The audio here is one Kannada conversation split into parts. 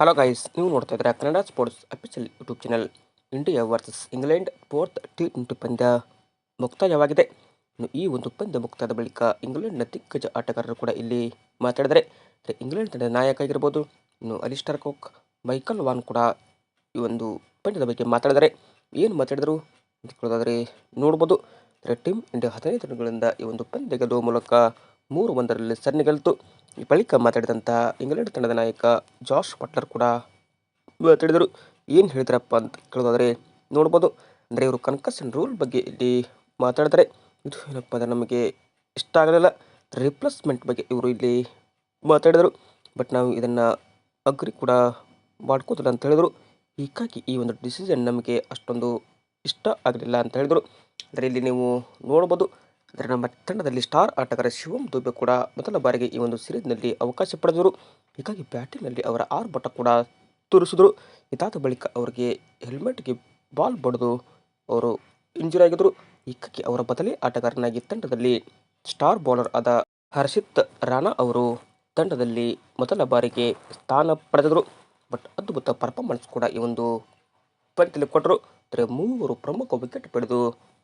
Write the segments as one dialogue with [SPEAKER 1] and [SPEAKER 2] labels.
[SPEAKER 1] ಹಲೋ ಗೈಸ್ ನೀವು ನೋಡ್ತಾ ಇದ್ದೀರಾ Kannada Sports Official YouTube channel India versus England fourth T twenty ಪಂದ್ಯ ಮುಕ್ತಾಯವಾಗಿದೆ. ಈ ಒಂದು ಪಂದ್ಯ ಮುಕ್ತಾಯದ ಬಳಿಕ ಇಂಗ್ಲೆಂಡ್ನ ದಿಗ್ಗಜ ಆಟಗಾರರು ಕೂಡ ಇಲ್ಲಿ ಮಾತಾಡಿದರೆ. ಇಂಗ್ಲೆಂಡ್ ತಂಡದ ನಾಯಕ ಆಗಿರ್ಬೋದು, ಇನ್ನು ಅಲಿಸ್ಟರ್ ಕೋಕ್ ಮೈಕಲ್ ವಾನ್ ಕೂಡ ಈ ಒಂದು ಪಂದ್ಯದ ಬಗ್ಗೆ ಮಾತಾಡಿದರೆ. ಏನು ಮಾತಾಡಿದರು ಅಂತ ಕೇಳೋದಾದರೆ ನೋಡ್ಬೋದು. ಟೀಮ್ ಇಂಡಿಯಾ ಹದಿನೈದು ರನ್ಗಳಿಂದ ಈ ಒಂದು ಪಂದ್ಯ ಗೆಲ್ಲುವ ಮೂಲಕ ಮೂರು ಒಂದರಲ್ಲಿ ಸರಣಿ ಗೆಲ್ತು. ಬಳಿಕ ಮಾತಾಡಿದಂಥ ಇಂಗ್ಲೆಂಡ್ ತಂಡದ ನಾಯಕ ಜಾಶ್ ಪಟ್ಲರ್ ಕೂಡ ಮಾತಾಡಿದರು. ಏನು ಹೇಳಿದ್ರಪ್ಪ ಅಂತ ಕೇಳೋದಾದರೆ ನೋಡ್ಬೋದು. ಅಂದರೆ ಇವರು ಕನ್ಕಸನ್ ರೂಲ್ ಬಗ್ಗೆ ಇಲ್ಲಿ ಮಾತಾಡಿದರೆ ಇದು ಏನಪ್ಪ ಅಂದರೆ ನಮಗೆ ಇಷ್ಟ ಆಗಲಿಲ್ಲ. ರಿಪ್ಲೇಸ್ಮೆಂಟ್ ಬಗ್ಗೆ ಇವರು ಇಲ್ಲಿ ಮಾತಾಡಿದರು. ಬಟ್ ನಾವು ಇದನ್ನು ಅಗ್ರಿ ಕೂಡ ಮಾಡ್ಕೋತಿಲ್ಲ ಅಂತ ಹೇಳಿದರು. ಹೀಗಾಗಿ ಈ ಒಂದು ಡಿಸಿಷನ್ ನಮಗೆ ಅಷ್ಟೊಂದು ಇಷ್ಟ ಆಗಲಿಲ್ಲ ಅಂತ ಹೇಳಿದರು. ಅಂದರೆ ಇಲ್ಲಿ ನೀವು ನೋಡ್ಬೋದು. ಅಂದರೆ ನಮ್ಮ ತಂಡದಲ್ಲಿ ಸ್ಟಾರ್ ಆಟಗಾರ ಶಿವಂ ದುಬೆ ಕೂಡ ಮೊದಲ ಬಾರಿಗೆ ಈ ಒಂದು ಸೀರೀಸ್ನಲ್ಲಿ ಅವಕಾಶ ಪಡೆದರು. ಹೀಗಾಗಿ ಬ್ಯಾಟಿಂಗ್ನಲ್ಲಿ ಅವರ ಆರ್ಭಟ ಕೂಡ ತೋರಿಸಿದರು. ಇದಾದ ಬಳಿಕ ಅವರಿಗೆ ಹೆಲ್ಮೆಟ್ಗೆ ಬಾಲ್ ಬಡಿದು ಅವರು ಇಂಜುರಿ ಆಗಿದ್ದರು ಹೀಗಾಗಿ ಅವರ ಬದಲೇ ಆಟಗಾರನಾಗಿ ತಂಡದಲ್ಲಿ ಸ್ಟಾರ್ ಬೌಲರ್ ಆದ ಹರ್ಷಿತ್ ರಾಣಾ ಅವರು ತಂಡದಲ್ಲಿ ಮೊದಲ ಬಾರಿಗೆ ಸ್ಥಾನ ಪಡೆದರು. ಬಟ್ ಅದ್ಭುತ ಪರ್ಫಾರ್ಮೆನ್ಸ್ ಕೂಡ ಈ ಒಂದು ಪಂದ್ಯದಲ್ಲಿ ಕೊಟ್ಟರು. ಅಂದರೆ ಮೂವರು ಪ್ರಮುಖ ವಿಕೆಟ್ ಪಡೆದು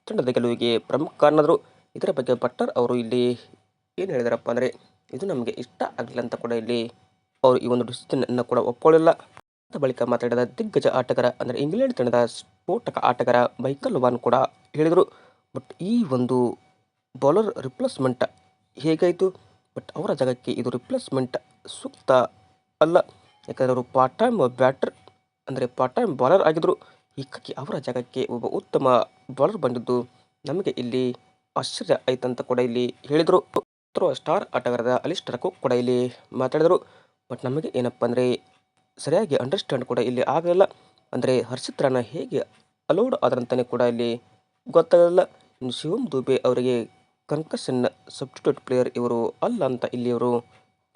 [SPEAKER 1] ತಂಡದ ಗೆಲುವಿಗೆ ಪ್ರಮುಖ ಕಾರಣದರು. ಇದರ ಬಗ್ಗೆ ಭಟ್ಟರ್ ಅವರು ಇಲ್ಲಿ ಏನು ಹೇಳಿದಾರಪ್ಪ ಅಂದರೆ, ಇದು ನಮಗೆ ಇಷ್ಟ ಆಗಲಿಲ್ಲ ಅಂತ ಕೂಡ ಇಲ್ಲಿ ಅವರು ಈ ಒಂದು ಡಿಸಿಷನನ್ನು ಕೂಡ ಒಪ್ಕೊಳ್ಳಿಲ್ಲ. ಅಂತ ಬಳಿಕ ಮಾತಾಡಿದ ದಿಗ್ಗಜ ಆಟಗಾರ ಅಂದರೆ ಇಂಗ್ಲೆಂಡ್ ತಂಡದ ಸ್ಫೋಟಕ ಆಟಗಾರ ಮೈಕಲ್ ವಾನ್ ಕೂಡ ಹೇಳಿದರು. ಬಟ್ ಈ ಒಂದು ಬೌಲರ್ ರಿಪ್ಲೇಸ್ಮೆಂಟ್ ಹೇಗಾಯಿತು? ಬಟ್ ಅವರ ಜಾಗಕ್ಕೆ ಇದು ರಿಪ್ಲೇಸ್ಮೆಂಟ್ ಸೂಕ್ತ ಅಲ್ಲ. ಯಾಕಂದರೆ ಅವರು ಪಾರ್ಟ್ ಟೈಮ್ ಬ್ಯಾಟರ್ ಅಂದರೆ ಪಾರ್ಟ್ ಟೈಮ್ ಬಾಲರ್ ಆಗಿದ್ದರು ಹೀಗಾಗಿ ಅವರ ಜಾಗಕ್ಕೆ ಒಬ್ಬ ಉತ್ತಮ ಬಾಲರ್ ಬಂದಿದ್ದು ನಮಗೆ ಇಲ್ಲಿ ಆಶ್ಚರ್ಯ ಆಯ್ತಂತ ಕೂಡ ಇಲ್ಲಿ ಹೇಳಿದರು. ಸ್ಟಾರ್ ಆಟಗಾರದ ಅಲಿಸ್ಟರಕ್ಕೂ ಕೂಡ ಇಲ್ಲಿ ಮಾತಾಡಿದರು. ಬಟ್ ನಮಗೆ ಏನಪ್ಪ ಅಂದರೆ ಸರಿಯಾಗಿ ಅಂಡರ್ಸ್ಟ್ಯಾಂಡ್ ಕೂಡ ಇಲ್ಲಿ ಆಗಲಿಲ್ಲ. ಅಂದರೆ ಹರ್ಷಿತ್ ರಾಣ ಹೇಗೆ ಅಲೌಡ್ ಆದ್ರಂತಲೇ ಕೂಡ ಇಲ್ಲಿ ಗೊತ್ತಾಗಲಿಲ್ಲ. ಇನ್ನು ಶಿವಮ್ ದುಬೆ ಅವರಿಗೆ ಕನ್ಕಷನ್ ಸಬ್ಸ್ಟಿಟ್ಯೂಟ್ ಪ್ಲೇಯರ್ ಇವರು ಅಲ್ಲ ಅಂತ ಇಲ್ಲಿ ಅವರು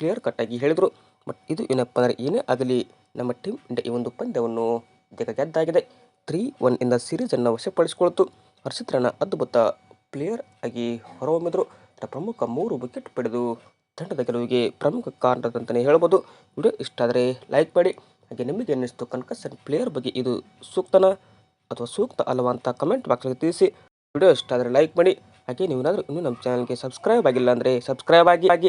[SPEAKER 1] ಕ್ಲಿಯರ್ ಕಟ್ಟಾಗಿ ಹೇಳಿದರು. ಬಟ್ ಇದು ಏನಪ್ಪ ಅಂದರೆ ಏನೇ ಆಗಲಿ ನಮ್ಮ ಟೀಮ್ ಇಂಡಿಯಾ ಈ ಒಂದು ಪಂದ್ಯವನ್ನು ಗೆದ್ದಾಗಿದೆ. ತ್ರೀ ಒನ್ ಇಂದ ಸೀರೀಸನ್ನು ವಶಪಡಿಸಿಕೊಳ್ತು. ಹರ್ಷಿತ್ ಅದ್ಭುತ ಪ್ಲೇಯರ್ ಆಗಿ ಹೊರಹೊಮ್ಮಿದರು. ಪ್ರಮುಖ ಮೂರು ವಿಕೆಟ್ ಪಡೆದು ತಂಡದ ಗೆಲುವಿಗೆ ಪ್ರಮುಖ ಕಾರಣದಂತಲೇ ಹೇಳ್ಬೋದು. ವಿಡಿಯೋ ಇಷ್ಟ ಆದರೆ ಲೈಕ್ ಮಾಡಿ. ಹಾಗೆ ನಿಮಗೆ ಅನ್ನಿಸ್ತು ಕನ್ಕಸನ್ ಪ್ಲೇಯರ್ ಬಗ್ಗೆ ಇದು ಸೂಕ್ತನ ಅಥವಾ ಸೂಕ್ತ ಅಲ್ಲವಾ ಅಂತ ಕಮೆಂಟ್ ಬಾಕ್ಸ್ಗೆ ತಿಳಿಸಿ. ವಿಡಿಯೋ ಇಷ್ಟ ಆದರೆ ಲೈಕ್ ಮಾಡಿ. ಹಾಗೆ ನೀವೇನಾದರೂ ಇನ್ನೂ ನಮ್ಮ ಚಾನಲ್ಗೆ ಸಬ್ಸ್ಕ್ರೈಬ್ ಆಗಿಲ್ಲ ಅಂದರೆ ಸಬ್ಸ್ಕ್ರೈಬ್ ಆಗಿ ಆಗಿ.